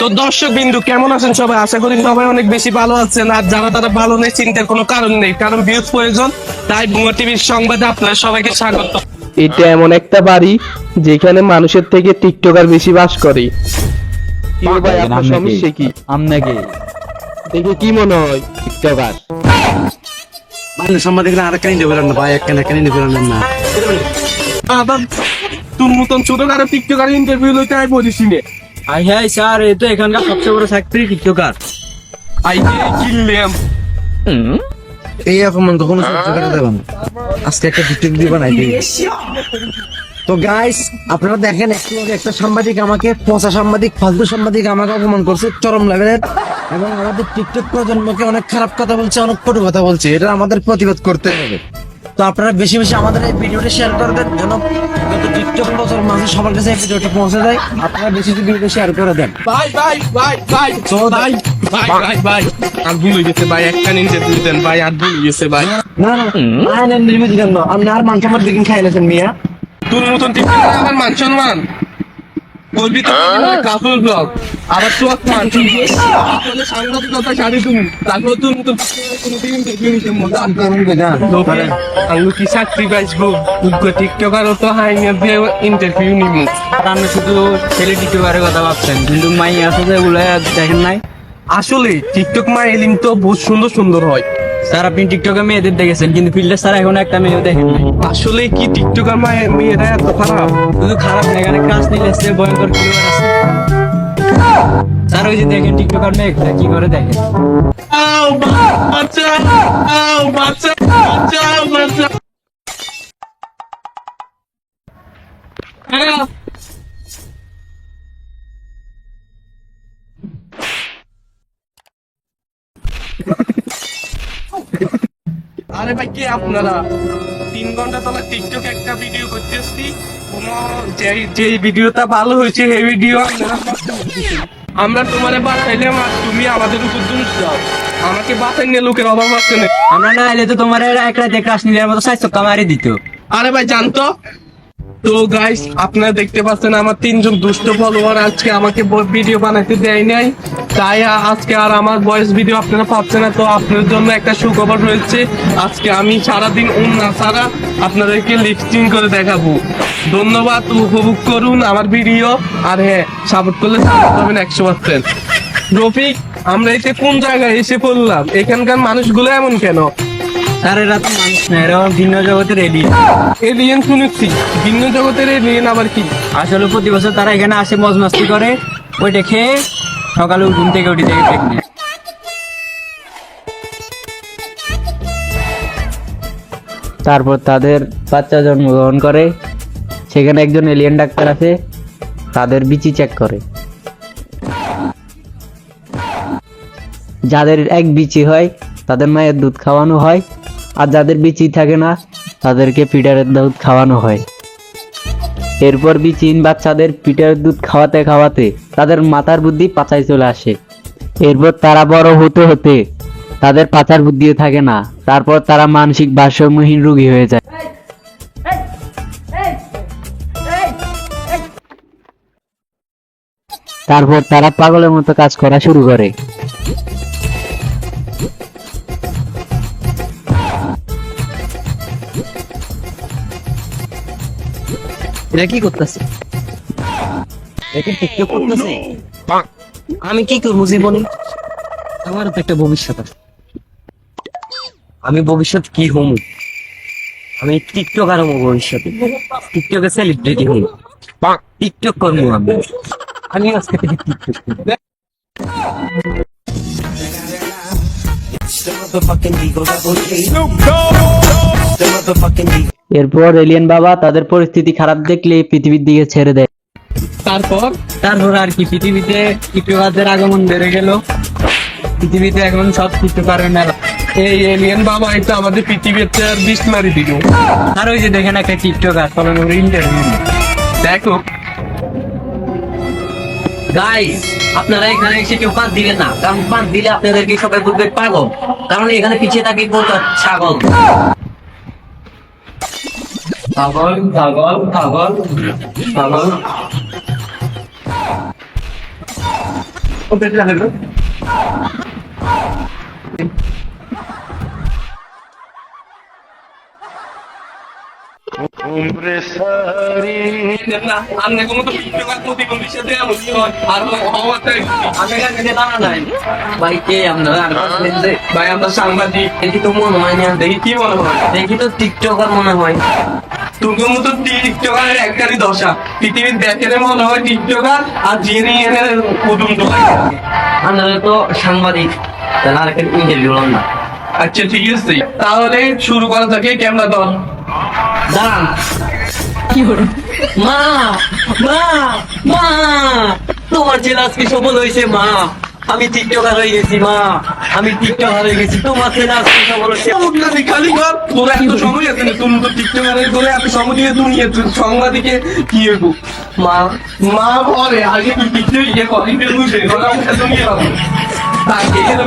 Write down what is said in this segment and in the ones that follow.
তো দর্শক বিন্দু কেমন আছেন সবাই? আশা করি সবাই অনেক বেশি ভালো আছেন। আর যারা তারা ভালো নেই চিন্তার কোনো কারণ নেই। কারণ ভিউজ প্রয়োজন তাই বুয়া টিভির সংবাদে আপনার সবাইকে স্বাগত। এটা এমন একটা বাড়ি যেখানে মানুষের থেকে টিকটকার বেশি বাস করে। ভাই আপনার সমস্যা কি? আপনাকে দেখে কি মনে হয়। টিকটকার। মানে সাংবাদিকরা আর কাহিনী বেরোন না ভাই এক কানে কাহিনী বেরোন না। আবার তোর মতন ছোট কারও টিকটকার ইন্টারভিউ লইতে আই বলিস আই হ্যাঁ স্যার, এই তো এখানকার সবচেয়ে বড় টিকটকার। আই এই অপমান কখনো সহ্য করে আজকে একটা তো গাইস আপনারা দেখেন একটা সাংবাদিক আমাকে, পচা সাংবাদিক, ফালতু সাংবাদিক আমাকে অপমান করছে, চরম লেভেলের। এবং আমাদের টিকটক প্রজন্মকে অনেক খারাপ কথা বলছে, অনেক কটু কথা বলছে। এটা আমাদের প্রতিবাদ করতে হবে। তো আপনারা বেশি বেশি আমাদের এই ভিডিওটি শেয়ার করে দেন। যেন গত টিকটক বছর মানুষ সবার কাছে এই ভিডিওটি পৌঁছে দেয় আপনারা বেশি বেশি ভিডিওটি শেয়ার করে দেন। Bye bye bye bye so bye bye bye আর ভুল হয়ে গেছে ভাই। একটা নিন ইন্টারভিউ দেন ভাই। আর ভুল হয়ে গেছে ভাই। না না আয় নেন ইন্টারভিউ দিবেন না। আপনি আর মাংস আমার দিকে খাইলেছেন মিয়া। তোর মতন টিপ আমার মান বলবি তো কাপড় ব্লগ আবার তো সাংবাদিকতা সারি তুমি। তারপর তোর মতন কোনোদিন ইন্টারভিউ নিতে মজা আমি কি চাকরি পাইছবো উগ্র টিকটকার তো হাই দিয়ে ইন্টারভিউ নিব আর আপনি শুধু ছেলে টিকটকারের কথা ভাবছেন কিন্তু মাই আছে যে ওগুলো দেখেন নাই। আসলে টিকটক মা এলিম তো বহুত সুন্দর সুন্দর হয়। স্যার আপনি টিকটকে মেয়েদের দেখেছেন কিন্তু ফিল্ডে স্যার এখন একটা মেয়েও দেখেন নাই। আসলে কি টিকটকার মা মেয়েরা এত খারাপ? শুধু খারাপ না এখানে ক্লাস নিলে এসছে ভয়ঙ্কর আছে। স্যার ওই যে দেখেন টিকটকার মেয়েগুলা কি করে দেখেন? বাচ্চা আরে ভাই কে আপনারা? তিন ঘণ্টা তোলা টিকটক একটা ভিডিও করতে আসছি কোনো যে ভিডিওটা ভালো হয়েছে সেই ভিডিও। আমরা তোমারে বাঁচাইলাম আর তুমি আমাদের উপর দোষ দাও। আমাকে বাঁচাই নিয়ে লোকের অভাব আছে না। আমরা না এলে তো তোমার একটা দেখ নিলে মতো স্বাস্থ্য কামারি দিত। আরে ভাই জানতো? তো গাইস আপনারা দেখতে পাচ্ছেন আমার তিনজন দুষ্ট ফলোয়ার আজকে আমাকে ভিডিও বানাতে দেয় নাই। তাই আজকে আর আমার ভয়েস ভিডিও আপনারা পাচ্ছেন না। তো আপনাদের জন্য একটা সুখবর রয়েছে। আজকে আমি সারাদিন উন্না সারা আপনাদেরকে লিপস্টিং করে দেখাবো। ধন্যবাদ, উপভোগ করুন আমার ভিডিও আর হ্যাঁ সাপোর্ট করলে সাপোর্ট পাবেন একশো পার্সেন্ট রফিক, আমরা এতে কোন জায়গায় এসে পড়লাম? এখানকার মানুষগুলো এমন কেন? স্যার এরা তো মানুষ না এরা ভিন্ন জগতের এলিয়েন এলিয়েন শুনেছি ভিন্ন জগতের এলিয়েন আবার কি? আসলে প্রতি বছর তারা এখানে আসে মজ মাস্তি করে। ওইটা খেয়ে সকালে ঘুম থেকে উঠি থেকে তারপর তাদের বাচ্চা জন্মগ্রহণ করে। সেখানে একজন এলিয়েন ডাক্তার আছে তাদের বিচি চেক করে। যাদের এক বিচি হয় তাদের মায়ের দুধ খাওয়ানো হয়। আর যাদের বিচি থাকে না, তাদেরকে পিটারের দুধ খাওয়ানো হয়। এরপর বিচিন বাচ্চাদের পিটারের দুধ খাওয়াতে খাওয়াতে তাদের মাথার বুদ্ধি পাচায় চলে আসে। এরপর তারা বড় হতে হতে তাদের পাচার বুদ্ধিও থাকে না। তারপর তারা মানসিক ভারসাম্যহীন রোগী হয়ে যায়। তারপর তারা পাগলের মতো কাজ করা শুরু করে। এটা কি করতেছে? টিকটক করতেছে? আমি কি করব জীবনে? আমার তো একটা ভবিষ্যৎ আছে। আমি ভবিষ্যৎ কি হম? আমি টিকটক আর হব ভবিষ্যতে। টিকটকে সেলিব্রিটি হম। টিকটক করব আমি। আমি আজকে থেকে টিকটক এরপর এলিয়েন বাবা তাদের পরিস্থিতি খারাপ দেখলে পৃথিবীর দিকে ছেড়ে দেয়। তারপর তারপর আর কি পৃথিবীতে টিকটকারদের আগমন বেড়ে গেল। পৃথিবীতে এখন সব টিকটকারের মেলা এই এলিয়েন বাবা এটা আমাদের পৃথিবীতে আর বিষ মারি দিল। আর ওই যে দেখেন একটা টিকটকার চলেন ইন্টারভিউ দেখো গাইস আপনারা এখানে এসে কেউ পান দিলেন না। কারণ পান দিলে আপনাদেরকে সবাই বলবে পাগল। কারণ এখানে পিছিয়ে থাকি বলতো ছাগল। ছাগল ছাগল ছাগল পাগল পাগল না আপনি কোনো তো টিকটকার প্রতিবন্ধীর সাথে এমন আর হওয়াটাই আমি এখানে জানা নাই। ভাই কে আপনারা আর ভাই আমরা সাংবাদিক। দেখি তো মনে হয় না। দেখি কি মনে হয়? দেখি তো টিকটকার মনে হয়। তোকে মতো টিকটকারের একটারই দশা। পৃথিবীর মনে হয় টিকটকার আর দোকান আপনারা তো সাংবাদিক তাহলে আর একটা ইন্টারভিউ হলাম না। আচ্ছা ঠিক আছে। তাহলে শুরু করা থাকে ক্যামেরা দল দাঁড়ান। মা মা মা তোমার ছেলে আজকে সফল হয়েছে মা। আমি টিকটকার হয়ে গেছি মা। আমি টিকটকার হয়ে গেছি তোমার ছেলে আজকে সফল হয়েছে। খালি কর তোর এত সময় আছে না তুমি তো টিকটকারের করে এত সময় দিয়ে তুমি সাংবাদিকে কি হব মা মা বলে আগে তুই টিকটক ইয়ে কর ইন্টারভিউ দে ওরা আমাকে এত তাকে এনে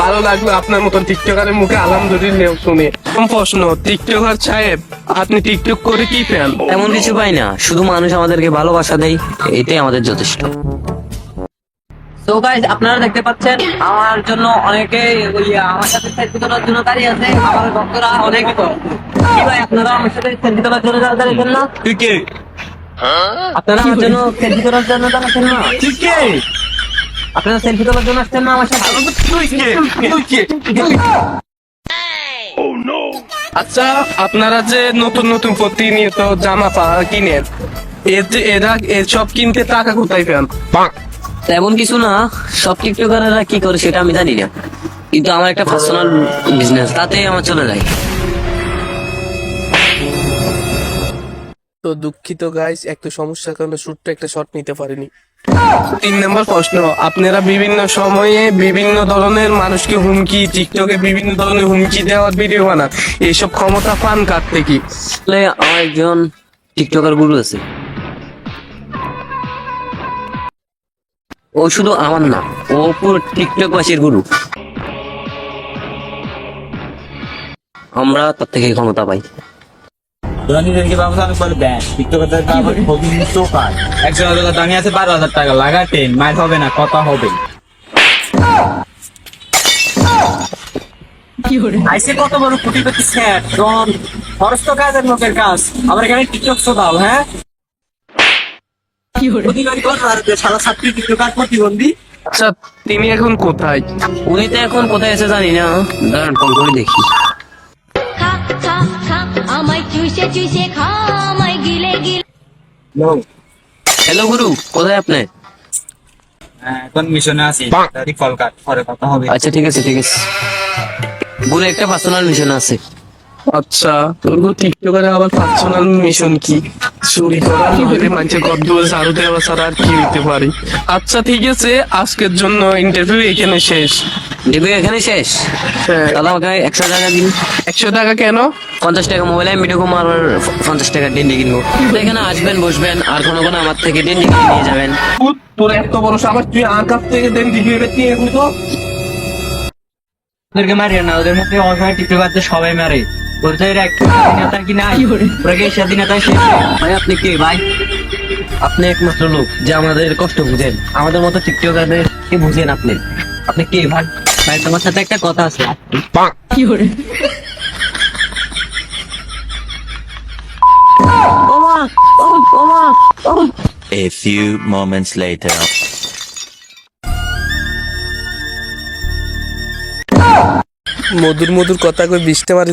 ভালো লাগল আপনার মতন টিকটকারের মুখে আলহামদুলিল্লাহ শুনে। প্রশ্ন টিকটকার সাহেব আপনি টিকটক করে কি পেন তেমন কিছু পাই না শুধু মানুষ আমাদেরকে ভালোবাসা দেয় এটাই আমাদের যথেষ্ট। তো গাইজ আপনারা দেখতে পাচ্ছেন আমার জন্য অনেকে ওই আমার সাথে সেলফি তোলার জন্য দাঁড়িয়ে আছে আমার ভক্তরা অনেক কি ভাই আপনারা আমার সাথে সেলফি তোলার জন্য দাঁড়িয়েছেন না? আপনারা আমার জন্য সেলফি তোলার জন্য দাঁড়াচ্ছেন না? আপনারা সেলফি তোলার জন্য আসছেন না আমার সাথে? তুই কে? তুই কে? আচ্ছা আপনারা যে নতুন নতুন প্রতিনিয়ত জামা পা কিনেন এর যে এরা এসব কিনতে টাকা কোথায় পেন তেমন কিছু না সব টিকটকাররা কি করে সেটা আমি জানি না। কিন্তু আমার একটা পার্সোনাল বিজনেস তাতে আমার চলে যায়। তো দুঃখিত গাইস একটা সমস্যার কারণে ছোট্ট একটা শট নিতে পারিনি। তিন নম্বর প্রশ্ন, আপনারা বিভিন্ন সময়ে বিভিন্ন ধরনের মানুষকে হুমকি, টিকটকে বিভিন্ন ধরনের হুমকি দেওয়ার ভিডিও বানান। এইসব ক্ষমতা পান কার থেকে? আমার একজন টিকটকার গুরু আছে। ও শুধু আমার না, ও পুরো টিকটক বাসীর গুরু। আমরা তার থেকে ক্ষমতা পাই। ধনীদেরকে ব্যবসা করে দেন টিকটকারদের ছবি নিতেও পায় একশো হাজার দামি আছে বারো হাজার টাকা। লাগাতেন মাইর হবে না কথা হবে। আইসে কত বড় কোটিপতি স্যার ডন খরচ তো কাজের লোকের কাজ। আমার এখানে টিকটক শোধাও হ্যাঁ? প্রতিবন্ধী। আচ্ছা এখন কোথায়? উনি তো এখন কোথায় এসে জানি না। দাঁড়ান ফোন করে দেখি। চুষে চুষে খামায় গিলে গিলে। হ্যালো গুরু কোথায় আপনি? হ্যাঁ, এখন মিশনে আছি। তারই কলকাতা পরে কথা হবে। আচ্ছা ঠিক আছে ঠিক আছে। গুরু একটা পার্সোনাল মিশন আছে। আচ্ছা তোর টিকটকারে আবার পার্সোনাল মিশন কি? চুরি করা নইলে মানুষের গদ্দ ঝাড়ু দেওয়া ছাড়া আর কি হইতে পারে? আচ্ছা ঠিক আছে আজকের জন্য ইন্টারভিউ এখানে শেষ। ডিবি এখানে শেষ? হ্যাঁ, তাহলে আমাকে একশো টাকা দিন। একশো টাকা কেন? পঞ্চাশ টাকা মোবাইলে আমি ভিডিও কম আর পঞ্চাশ টাকা ডেন্ডি কিনবো। এখানে আসবেন বসবেন আর কোনো কোনো আমার থেকে ডেন্ডি কিনে নিয়ে যাবেন। তোর এত বড় সাবাস তুই আকাশ থেকে দিবি এবার তুই এগুলো তো ওদেরকে মারিয়ে না ওদের মধ্যে অসহায় টিকটকারদের সবাই মারে। পরিচয়ের এক স্বাধীনতা কি নাই? ওরা স্বাধীনতা শেষ ভাই আপনি কে ভাই? আপনি একমাত্র লোক যে আমাদের কষ্ট বুঝেন। আমাদের মতো টিকটকারদের কে বুঝেন আপনি? আপনি কে ভাই? ভাই তোমার সাথে একটা কথা আছে। A few moments later. মধুর মধুর কথা কই বৃষ্টি মারি